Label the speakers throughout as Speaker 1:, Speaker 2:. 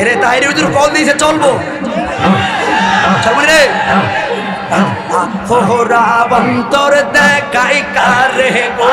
Speaker 1: এরে তাহের হুজুর কল দিয়েছে চলবো। চলবো রে। ফোহরা বন্তর দেখাই কারে গো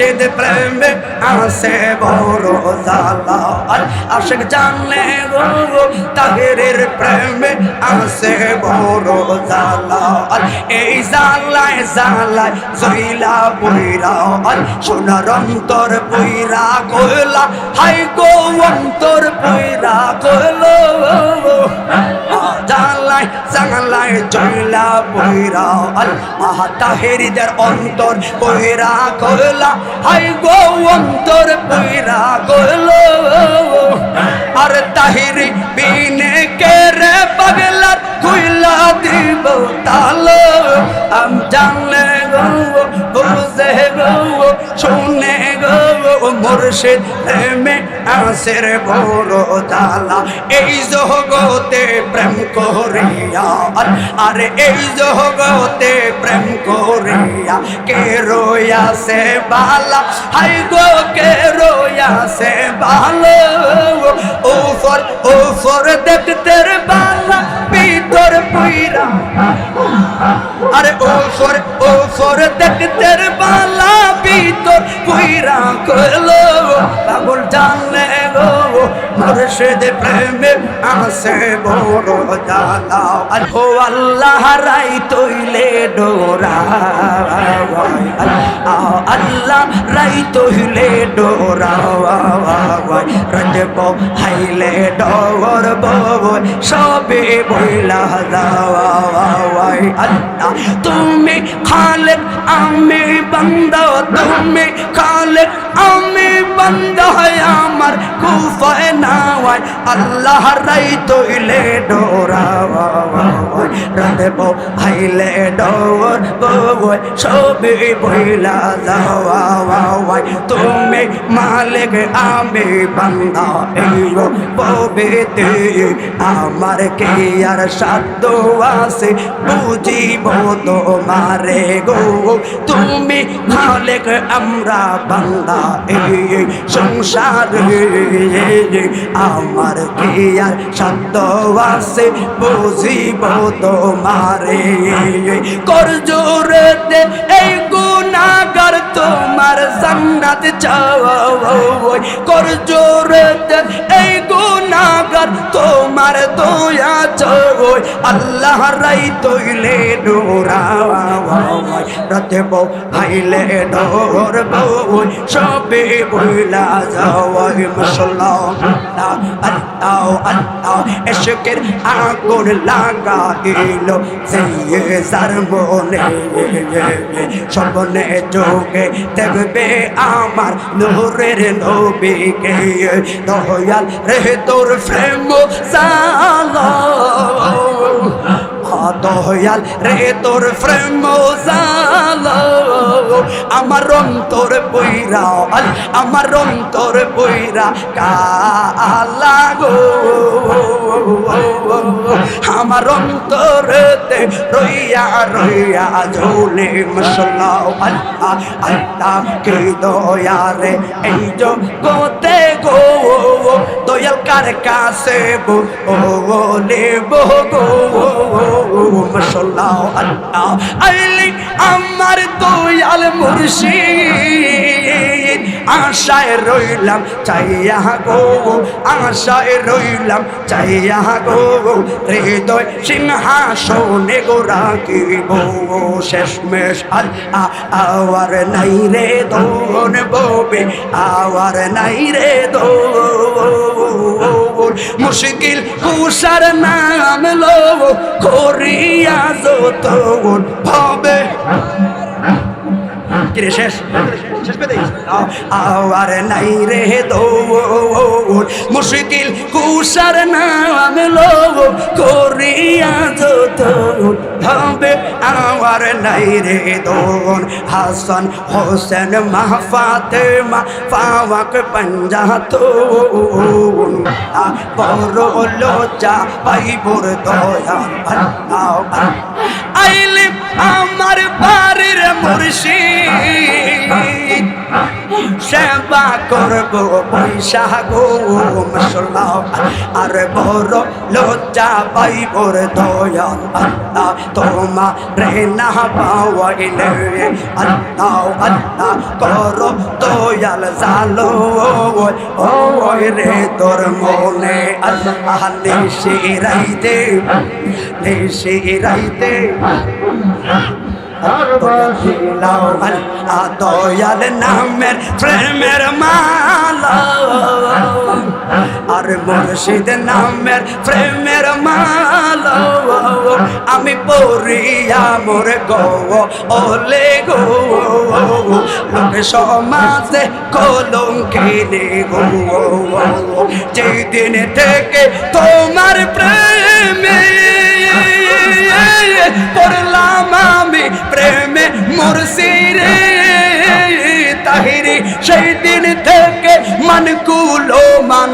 Speaker 1: মুর্শিদ প্রেমে আসে বড় জালা আশক জানলে গো তাহেরের প্রেমে আসে বড় জালা এই জালায় জালায় জইলা বইরা সোনার অন্তর বইরা কইলা হাই গো অন্তর বইরা কইলো জানলাই জানলাই জইলা বইরা আল্লাহ তাহেরিদের অন্তর বইরা কইলা হাই গো অন্তর পুরা কইলো আর তাহিরি বিনে কে রে কইলা দিব তাল। আম জানলে গো, বুঝে গো, শুনে মুর্শিদ প্রেমে আসের বড় দালা এই জগতে প্রেম করিয়া, আরে এই জগতে প্রেম করিয়া কে রয়াছে বালা? হাই গো, কে রয়াছে ভালো ওফর ওফর দেখতে বালা। পুইরা আরে ওফর ওফর দেখতে বালা ভিতর পুইরা কইলো, পাগল জানলে গো মুর্শিদ প্রেমে আসে বড় জালা ও আল্লাহ রাই তৈলে ডোরা। আল্লাহ রাই তৈলে ডোরা রজব হাইলে ডর বই সবে বইলা যাওয়াই আল্লাহ তুমি খালেক আমি বান্দা তুমি খালেক আমি বান্দা আমার কুফায় নাওয়াই আল্লাহ তৈলে ডোরা সবে বইলা তুমি মালিক, আমি বান্দা আমার কে আর সাধ্য আছে? বুঝিব তোমারে গো, তুমি মালিক, আমরা বান্দা, এই সংসারে আমার কি আর সাধ্য আছে? বুঝিব তোমারে। কর জোরেতে এই গুণাগার তোমার জান্নাত চাও কর এই গুণাগার তোমার দয়া চাও আল্লাহ রাই তৈলে বউ বউ সবে বইলা যাওয়াই এশকের আগুন লাগা এলো সেই স্বপ্নে চোখে দেখবে আমার নূরের নবীকে। দয়াল রে তোর প্রেম জালা দয়াল রে তোর প্রেম আমার অন্তর বইরা আমার অন্তর বইরা কালা গো। আমার অন্তরেতে রইয়া রইয়া ঝোলে মশলা আল্লাহ আল্লাহ কে দয়ারে এই জগতে গো দয়াল কার কাছে গো ও নেব গো মশলা আল্লাহ। আইলি আমার দয়াল মুর্শিদ। আশায় রইলাম, চাইয়া গো, আশায় রইলাম, চাইয়া গো, হৃদয় সিংহাসনে গো রাখিব, শেষমেশ আর আওয়ার নাই রে দোন ববে, আওয়ার নাই রে দো মুশকিল কুষার নাম লো করিয়া যত ভাবে কিরে শেষ শেষ পেতে আওয়ার নাই রে দৌড় মুশকিল কুসার নাম লো করিয়া যত হবে আমার নাই রে দৌড় হাসান হোসেন মাহফাতে মা পাওয়াক পঞ্জা তো বড় লজ্জা পাইবর দয়া আইলে আমার বাড়ির মুর্শিদ। সেবা করব পয়সা গো মশলা আর বড় লজ্জা পাইবর দয়াল আল্লাহ। তোমা রে না পাওয়াইলে আল্লাহ আল্লাহ করো দয়াল জালো। ওই রে তোর মনে আল্লাহ নিশি রাইতে নিশি রাইতে নামের প্রেমের আর নামের প্রেমের আমি পড়িয়া মোর গো ওলে গো লোক সমাজে কলঙ্কিনি গো যেদিন থেকে তোমার প্রেমে পড়লাম আমি প্রেমে মুর্শিরে তাহিরি সেই দিন থেকে মন কুলো মান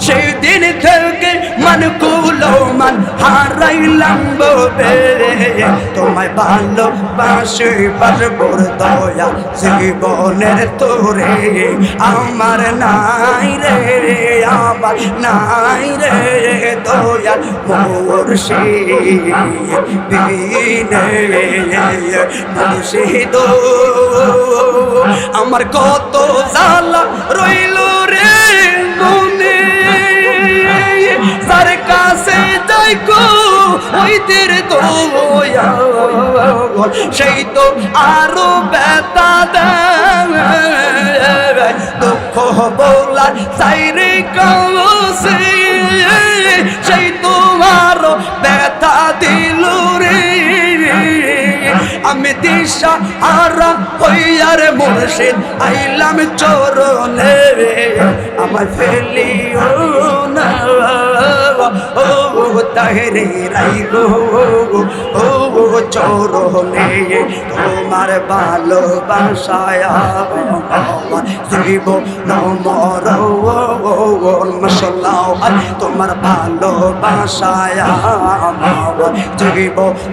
Speaker 1: সেই দিন থেকে মন কুলো মান হারাইলাম বে তোমায় ভালো বাসে পারবর দয়া জীবনের তোরে। আমার নাই রে, আমার নাই রে দয়া মোর সে মুর্শিদ। আমার কত জালা রইল রে। গো, ওই তীর দোয়া সেই তো আরও দেয়। দুঃখ বলার সাইরে কৌসে সেই তো আরও ব্যথা দিল রে। আমি দিশা হইয়ার মুর্শিদ, আইলাম চরণে। আমার ফেলিও না। ও তাহরে রাই গো ও চরণে তোমার ভালোবাসায় জীব নমর মশলা তোমার ভালোবাসায়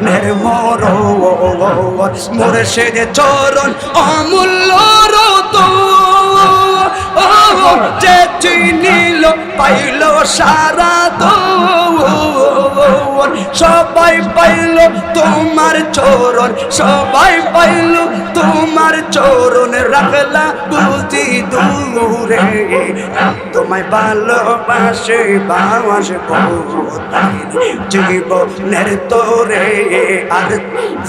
Speaker 1: নির্মর মুর্শিদ চরণ অমূল্য সবাই পাইল তোমার চরণ, সবাই পাইল তোমার চরণ। রাখলা বুঝি দূরে, তোমায় ভালোবাসে বাস জীবনের তোরে। আর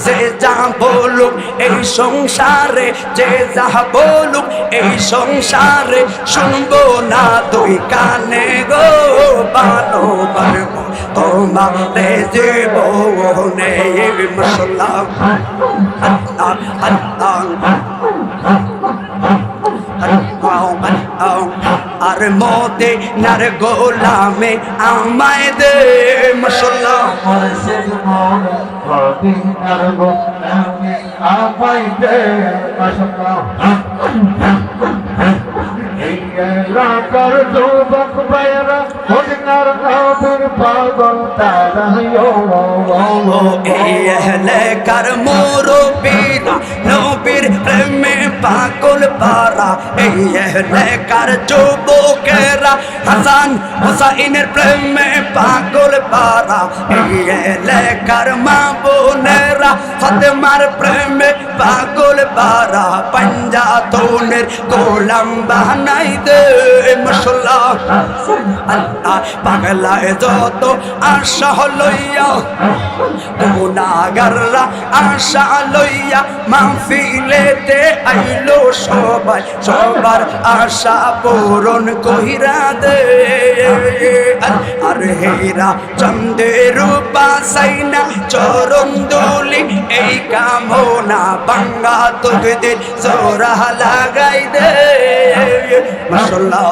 Speaker 1: যে যা বলুক, এই সংসারে যে যা বলুক এই সংসারে শুনব না তুই কানে গো বানো পারব তোমারে জীবনে মশলা। আল্লাহ আল্লাহ আর মোদে নার গোলামে আমায় দে মশলা
Speaker 2: এলাকার যুবক পাগল তারা
Speaker 1: ও এই এলাকার মুরব্বীরা নবীর প্রেমে পাগল পারা। এই এলাকার যুবকেরা হাসান হুসাইনের প্রেমে পাগল পারা। এই এলাকার মা বোনেরা ফাতেমার প্রেমে পাগল পারা। পঞ্জাতনের গোলাম বানাই দে মশলা আল্লাহ পাগলায় যত আশা লইয়া গুনাগাররা আশা লইয়া মাহফিলেতে আইলো সবাই, সবার আশা পূরণ কহিরা দে। আর হেরা চন্দে রূপা সাইনা চরণ দোলি এই কামনা বাঙ্গা তোদের জোরা লাগাই দে। মাসাল্লাহ